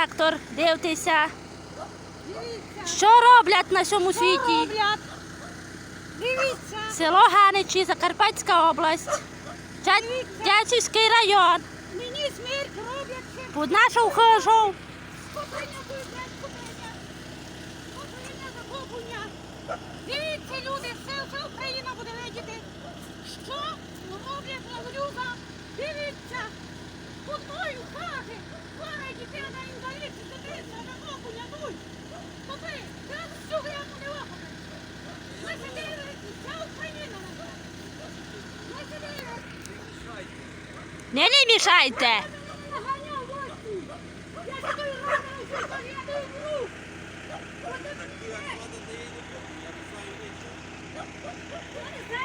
сектор, дивтеся. Що роблять на цьому світі? Дивіться. Село Ганичі, Закарпатська область, Дячівський район. Мені смерть роблять. Під нашу ухожу. Дивіться. Не не мішайте. Я